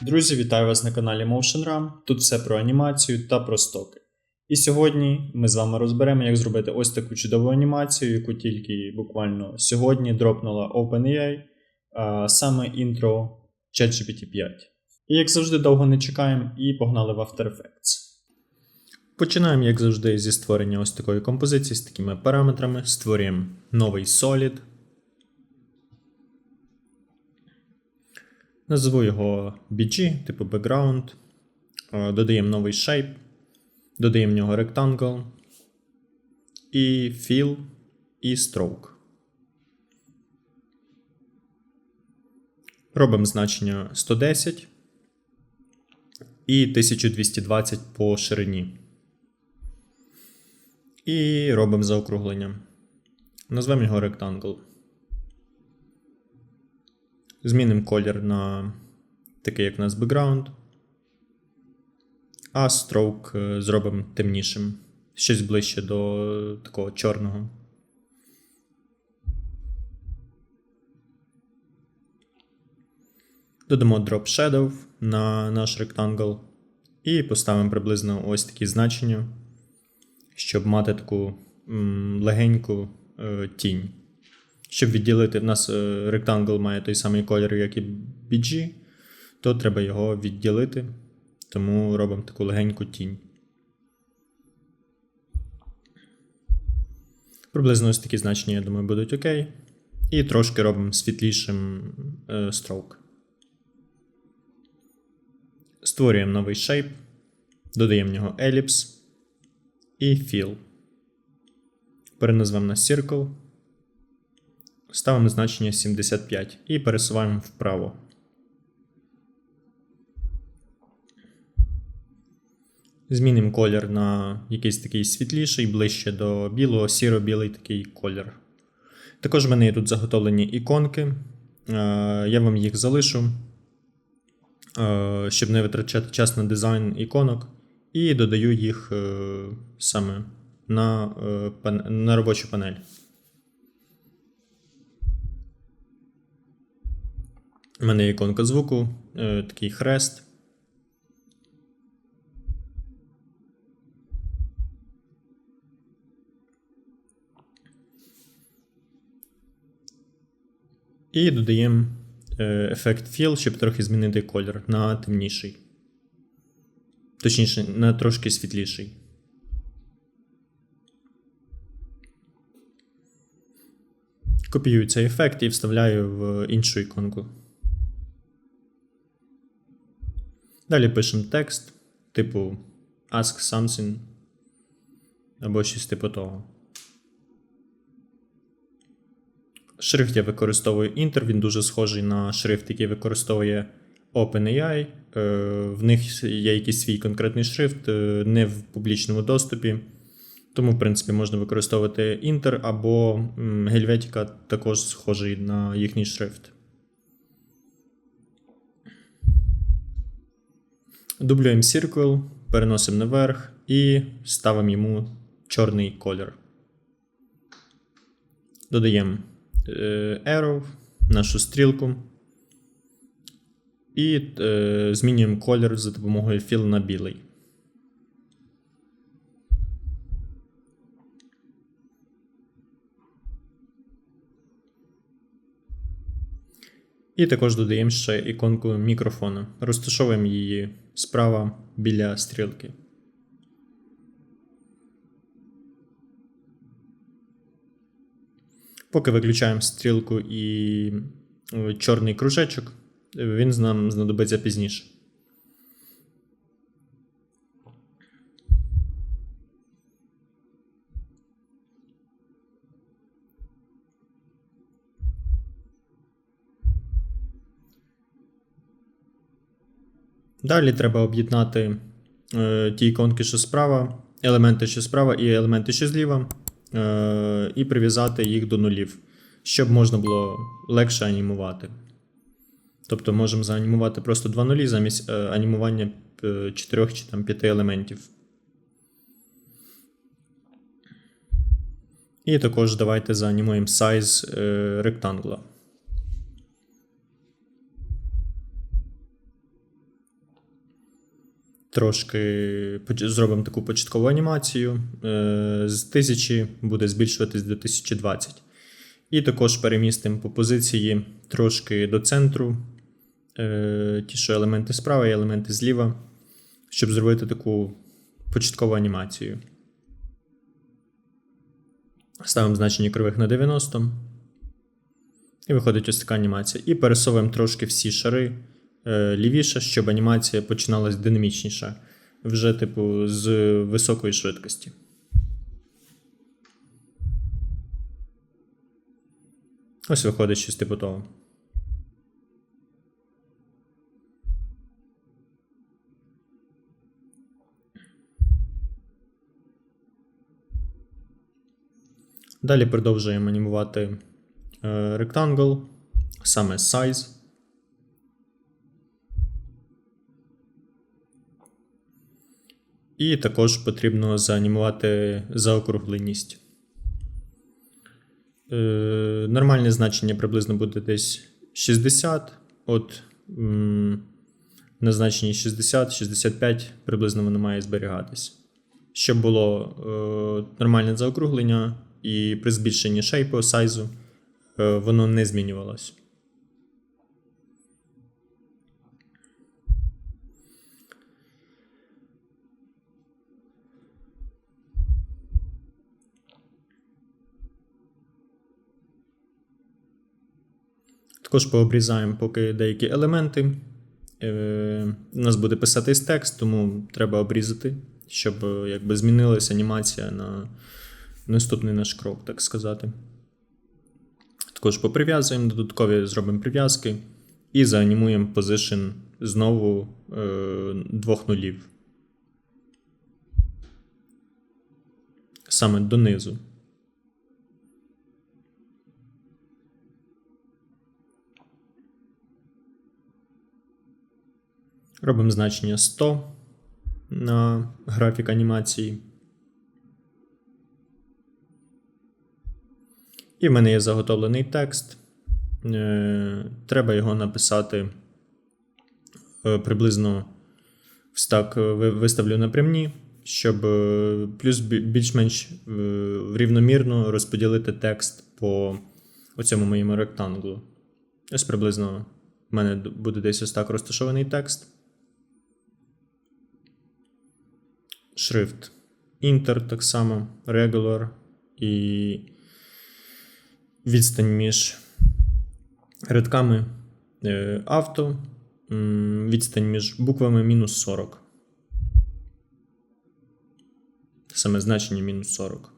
Друзі, вітаю вас на каналі MotionRAM. Тут все про анімацію та про стоки. І сьогодні ми з вами розберемо, як зробити ось таку чудову анімацію, яку тільки буквально сьогодні дропнула OpenAI, а саме інтро ChatGPT 5. І як завжди, довго не чекаємо і погнали в After Effects. Починаємо, як завжди, зі створення ось такої композиції з такими параметрами. Створюємо новий Solid. Назву його BG, типу background. Е, Додаємо новий shape. Додаємо в нього rectangle. І fill, і stroke. Робимо значення 110 і 1220 по ширині. І робимо заокруглення. Назвемо його rectangle. Змінимо колір на такий, як у нас background. А stroke е, зробимо темнішим. Щось ближче до такого чорного. Додамо Drop Shadow на наш rectangle. І поставимо приблизно ось такі значення, щоб мати таку м, легеньку е, тінь. Щоб відділити, в нас е, ректангл має той самий колір, як і BG, то треба його відділити, тому робимо таку легеньку тінь. Приблизно ось такі значення, я думаю, будуть окей. І трошки робимо світлішим е, stroke. Створюємо новий shape, додаємо в нього ellipse і fill. Переназвемо на circle. Ставимо значення 75 і пересуваємо вправо. Змінимо колір на якийсь такий світліший, ближче до білого, сіро-білий такий колір. Також в мене є тут заготовлені іконки. Е, Я вам їх залишу, е, щоб не витрачати час на дизайн іконок. І додаю їх е, саме на, на робочу панель. У мене іконка звуку, е, такий хрест. І додаємо е, ефект Fill, щоб трохи змінити колір на темніший. Точніше, на трошки світліший. Копіюю цей ефект і вставляю в іншу іконку. Далі пишемо текст, типу Ask something або щось типу того. Шрифт я використовую Inter, він дуже схожий на шрифт, який використовує OpenAI. Е, В них є якийсь свій конкретний шрифт, е, не в публічному доступі. Тому, в принципі, можна використовувати Inter або Helvetica, також схожий на їхній шрифт. Дублюємо Circle, переносимо наверх і ставимо йому чорний колір. Додаємо е, Arrow, нашу стрілку. І е, змінюємо колір за допомогою Fill на білий. І також додаємо ще іконку мікрофона. Розташовуємо її справа біля стрілки. Поки виключаємо стрілку і е, чорний кружечок, він нам знадобиться пізніше. Далі треба об'єднати е, ті іконки, що справа, елементи, що справа, і елементи, що зліва, е, і прив'язати їх до нулів, щоб можна було легше анімувати. Тобто можемо заанімувати просто два нулі замість е, анімування е, чотирьох чи там п'яти елементів. І також давайте заанімуємо size е, ректангла. Трошки зробимо таку початкову анімацію. Е, З 1000 буде збільшуватись до 1020. І також перемістимо по позиції трошки до центру. Е, Ті, що елементи справа і елементи зліва, щоб зробити таку початкову анімацію. Ставимо значення кривих на 90. І виходить ось така анімація. І пересовуємо трошки всі шари лівіше, щоб анімація починалась динамічніша, вже типу з високої швидкості. Ось виходить щось типу того. Далі продовжуємо анімувати е, Rectangle, саме Size. І також потрібно заанімувати заокругленість. Е, нормальне значення приблизно буде десь 60. От на значенні 60-65 приблизно воно має зберігатись. Щоб було е, нормальне заокруглення, і при збільшенні шейпу, сайзу, е, воно не змінювалось. Також пообрізаємо поки деякі елементи. Е, У нас буде писатись текст, тому треба обрізати, щоб е, якби змінилася анімація на наступний наш крок, так сказати. Також поприв'язуємо, додаткові зробимо прив'язки і заанімуємо position знову е, двох нулів. Саме донизу. Робимо значення 100 на графік анімації. І в мене є заготовлений текст. Е, Треба його написати е, приблизно ось так е, ви- виставлю напрямні, щоб плюс більш-менш рівномірно розподілити текст по оцьому моєму ректанглу. Ось приблизно в мене буде десь ось так розташований текст. Шрифт Inter так само, Regular і відстань між рядками е, авто, відстань між буквами мінус 40. Саме значення мінус 40.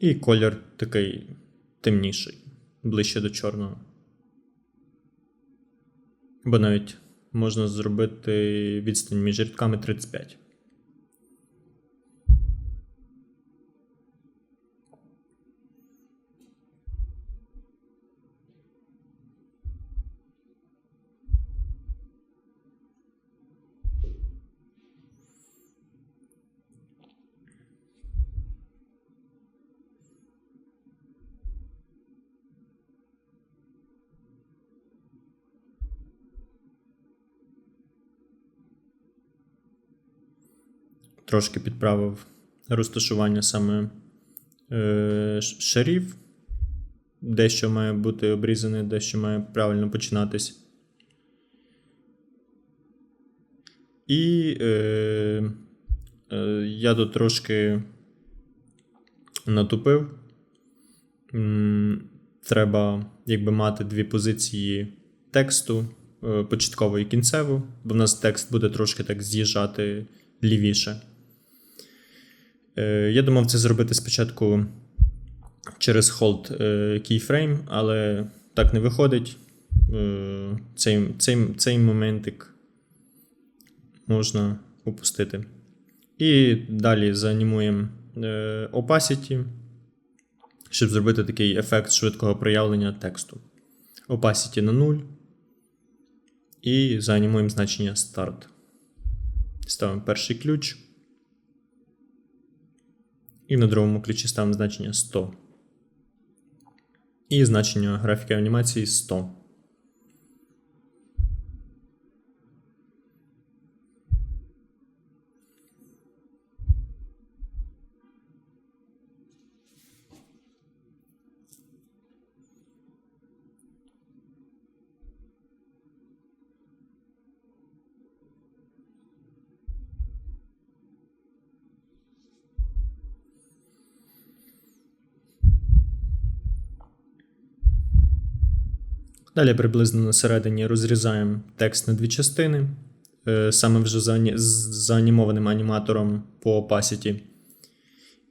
І колір такий темніший, ближче до чорного. Бо навіть можна зробити відстань між рядками 35. Трошки підправив розташування саме е, шарів. Дещо має бути обрізане, дещо має правильно починатись. І е, е, я тут трошки натупив. Треба якби мати дві позиції тексту, е, початкову і кінцеву, бо в нас текст буде трошки так з'їжджати лівіше. Е, Я думав це зробити спочатку через hold е, keyframe, але так не виходить. Е, Цей, цей, цей моментик можна упустити. І далі заанімуємо opacity, щоб зробити такий ефект швидкого проявлення тексту. Opacity на 0. І заанімуємо значення start. Ставимо перший ключ. І на другому ключі ставимо значення 100. І значення графіки анімації 100. Далі приблизно на середині розрізаємо текст на дві частини, е, саме вже за, ані- з- заанімованим аніматором по opacity.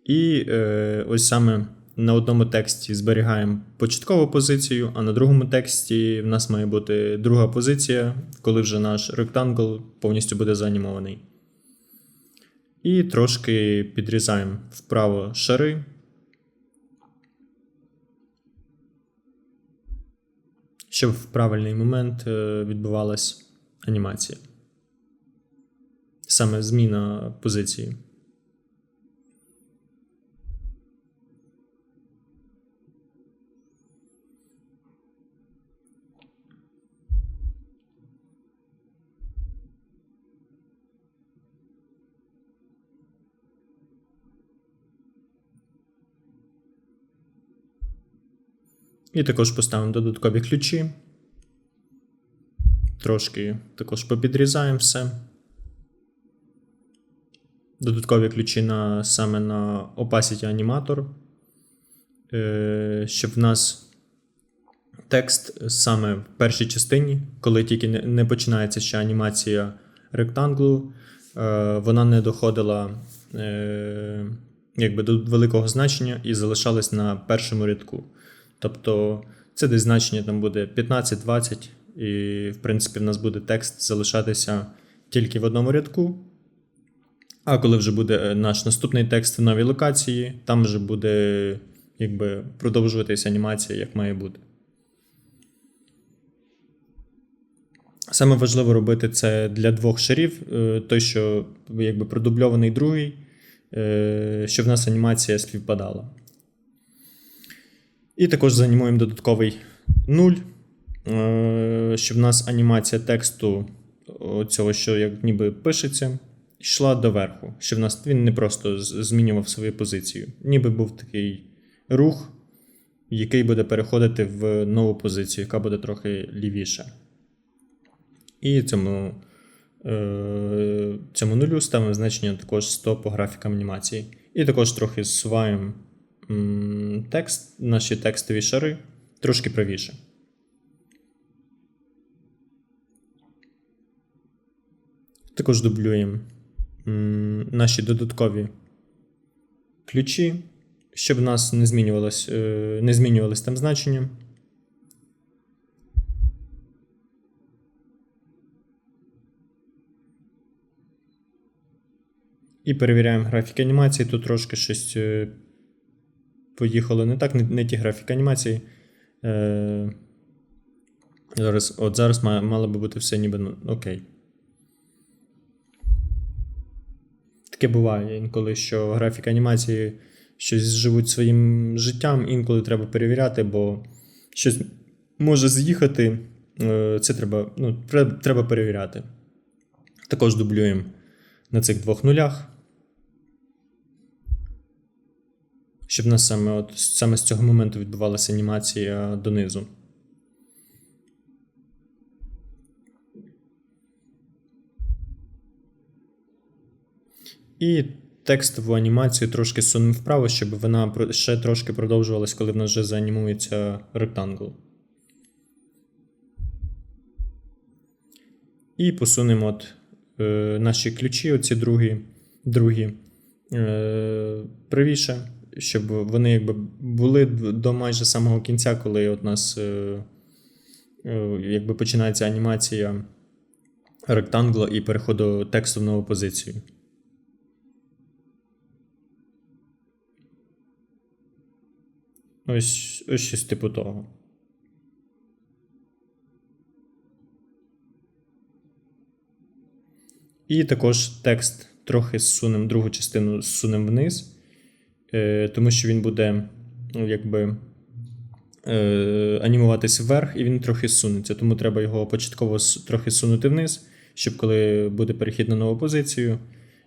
І е, ось саме на одному тексті зберігаємо початкову позицію, а на другому тексті в нас має бути друга позиція, коли вже наш ректангл повністю буде заанімований. І трошки підрізаємо вправо шари. Щоб в правильний момент е, відбувалась анімація. Саме зміна позиції. І також поставимо додаткові ключі. Трошки також попідрізаємо все. Додаткові ключі на, саме на Opacity Animator. Е, щоб в нас текст саме в першій частині, коли тільки не, не починається ще анімація ректанглу, е, вона не доходила е, якби до великого значення і залишалась на першому рядку. Тобто це десь значення там буде 15-20, і, в принципі, в нас буде текст залишатися тільки в одному рядку. А коли вже буде е, наш наступний текст в новій локації, там вже буде якби, продовжуватися анімація, як має бути. Саме важливо робити це для двох шарів, е, той, що якби продубльований другий, е, щоб в нас анімація співпадала. І також заанімуємо додатковий 0, е, щоб в нас анімація тексту цього, що як ніби пишеться, йшла доверху, щоб в нас він не просто змінював свою позицію. Ніби був такий рух, який буде переходити в нову позицію, яка буде трохи лівіша. І цьому, е, цьому нулю ставимо значення також 100 по графікам анімації. І також трохи зсуваємо текст, наші текстові шари трошки правіше. Також дублюємо наші додаткові ключі, щоб в нас не змінювалось, е, не змінювалось там значення. І перевіряємо графік анімації. Тут трошки щось поїхало не так, не, не ті графіки анімації. Е, зараз, от зараз мало би бути все ніби ну, окей. Таке буває інколи, що графік анімації щось живуть своїм життям, інколи треба перевіряти, бо щось може з'їхати. Е, Це треба, ну, треба перевіряти. Також дублюємо на цих двох нулях. Щоб нас саме, от, саме з цього моменту відбувалася анімація донизу. І текстову анімацію трошки сунемо вправо, щоб вона ще трошки продовжувалась, коли в нас вже заанімується ректангл. І посунемо от, е, наші ключі, оці другі, другі е, правіше, щоб вони якби були до майже самого кінця, коли от нас е, е, якби починається анімація ректангла і переходу тексту в нову позицію. Ось, ось щось типу того. І також текст трохи зсунемо, другу частину зсунемо вниз, тому що він буде ну, якби е, анімуватись вверх, і він трохи зсунеться. Тому треба його початково трохи сунути вниз, щоб коли буде перехід на нову позицію,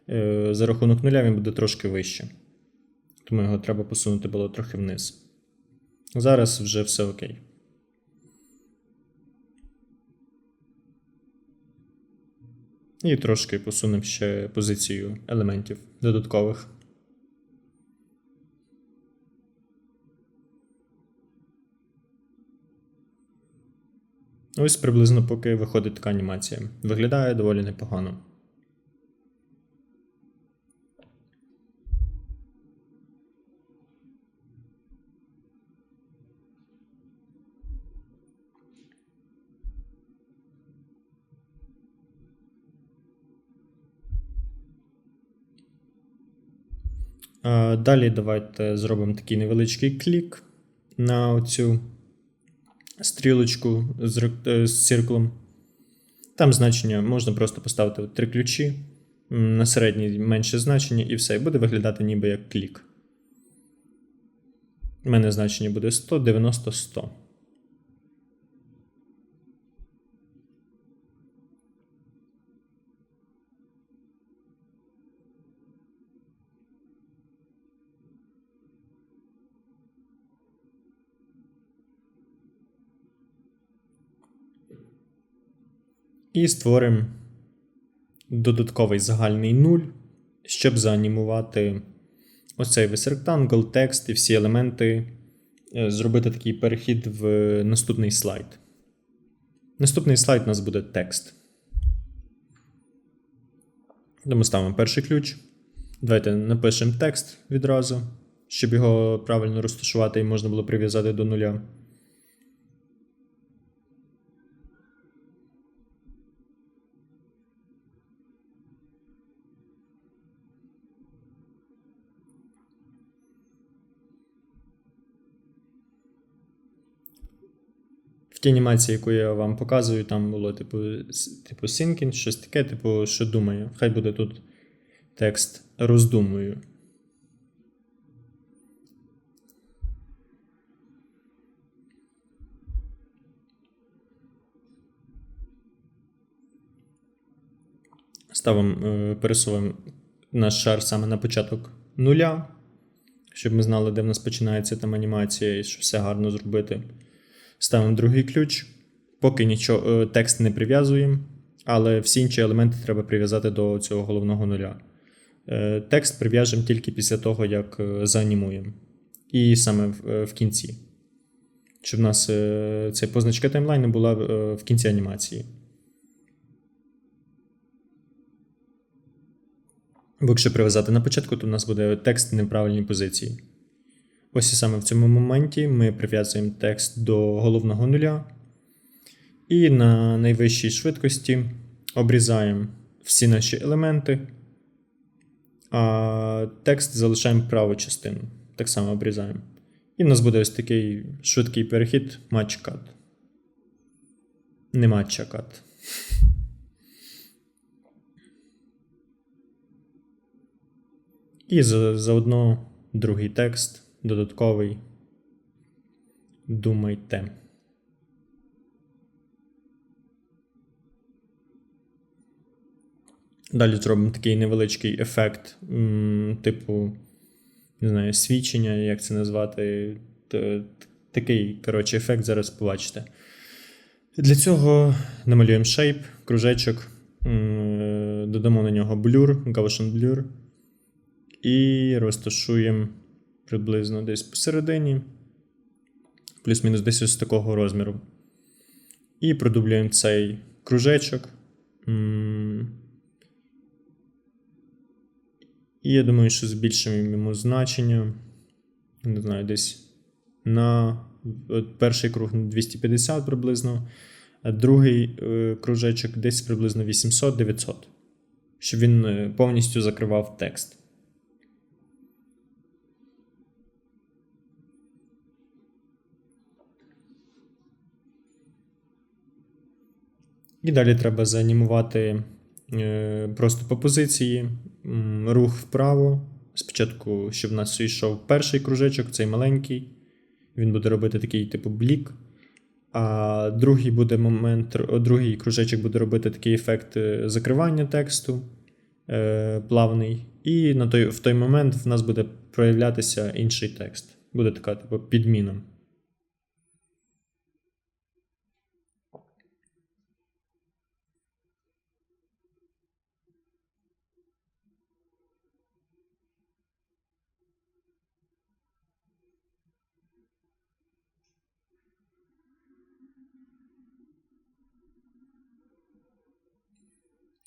е, за рахунок нуля він буде трошки вище. Тому його треба посунути було трохи вниз. Зараз вже все окей. І трошки посунемо ще позицію елементів додаткових. Ось приблизно поки виходить така анімація. Виглядає доволі непогано. Далі давайте зробимо такий невеличкий клік на цю стрілочку з, е, з цирклом. Там значення можна просто поставити три ключі, на середній менше значення, і все. І буде виглядати ніби як клік. У мене значення буде 100, 90, 100. І створимо додатковий загальний нуль, щоб заанімувати оцей весь ректангл, текст і всі елементи, е, зробити такий перехід в наступний слайд. Наступний слайд у нас буде текст. Тому ставимо перший ключ. Давайте напишемо текст відразу, щоб його правильно розташувати і можна було прив'язати до нуля. Тій анімації, яку я вам показую, там було типу, типу syncing, щось таке, типу, що думаю. Хай буде тут текст роздумую. Ставимо, е, пересуваємо наш шар саме на початок нуля, щоб ми знали, де в нас починається там анімація і щоб все гарно зробити. Ставимо другий ключ. Поки нічого, е, текст не прив'язуємо, але всі інші елементи треба прив'язати до цього головного нуля. Е, Текст прив'яжемо тільки після того, як е, заанімуємо. І саме в, кінці. Щоб в нас ця позначка таймлайну була в кінці анімації. Бо якщо прив'язати на початку, то в нас буде текст в неправильній позиції. Ось і саме в цьому моменті ми прив'язуємо текст до головного нуля. І на найвищій швидкості обрізаємо всі наші елементи, а текст залишаємо праву частину. Так само обрізаємо. І в нас буде ось такий швидкий перехід cut. Не cut. І заодно другий текст, додатковий. Думайте. Далі зробимо такий невеличкий ефект, типу, не знаю, свідчення, як це назвати. Такий, коротше, ефект зараз побачите. Для цього намалюємо shape, кружечок, додамо на нього blur, Gaussian blur. І розташуємо приблизно десь посередині, плюс-мінус десь ось такого розміру. І продублюємо цей кружечок. І я думаю, що збільшимо йому значення. Не знаю, десь на от перший круг на 250 приблизно, а другий е, кружечок десь приблизно 800-900, щоб він е, повністю закривав текст. І далі треба заанімувати е, просто по позиції, рух вправо. Спочатку, щоб в нас йшов перший кружечок, цей маленький. Він буде робити такий типу блік. А другий буде момент, другий кружечок буде робити такий ефект е, закривання тексту е, плавний. І на той, в той момент в нас буде проявлятися інший текст. Буде така, типу, підміна.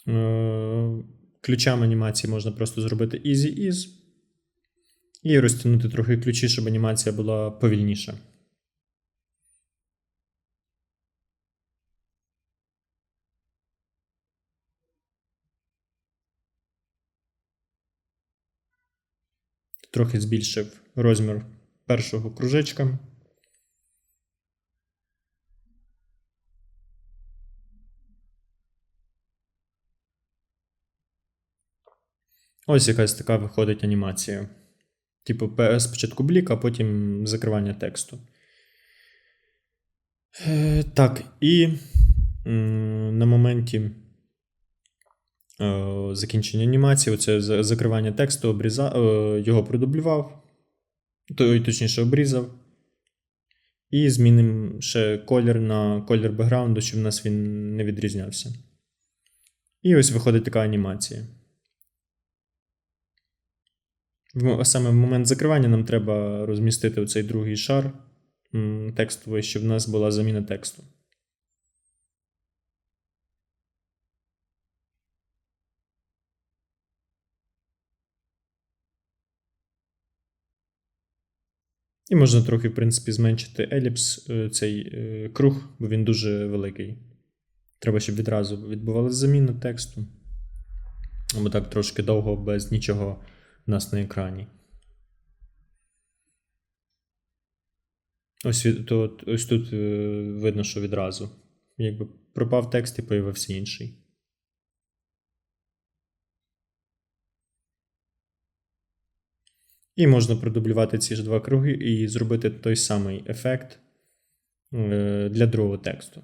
Е, Ключами анімації можна просто зробити Easy Ease і розтягнути трохи ключі, щоб анімація була повільніша. Трохи збільшив розмір першого кружечка. Ось якась така виходить анімація. Типу, спочатку блік, а потім закривання тексту. Е, так, і м, на моменті е, закінчення анімації, оце закривання тексту, обріза, е, його продублював, той, точніше, обрізав. І змінимо ще колір на колір бекграунду, щоб в нас він не відрізнявся. І ось виходить така анімація. В мо- Саме в момент закривання нам треба розмістити оцей другий шар текстовий, щоб в нас була заміна тексту. І можна трохи, в принципі, зменшити еліпс, е, цей е, круг, бо він дуже великий. Треба, щоб відразу відбувалася заміна тексту. Або так трошки довго без нічого нас на екрані. Ось, то, ось тут е, видно, що відразу. Якби пропав текст і появився інший. І можна продублювати ці ж два круги і зробити той самий ефект е, для другого тексту.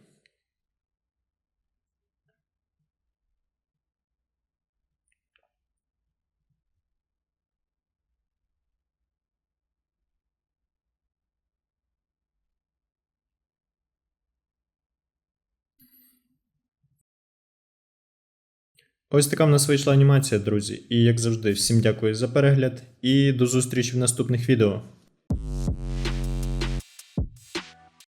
Ось така в нас вийшла анімація, друзі. І як завжди, всім дякую за перегляд і до зустрічі в наступних відео.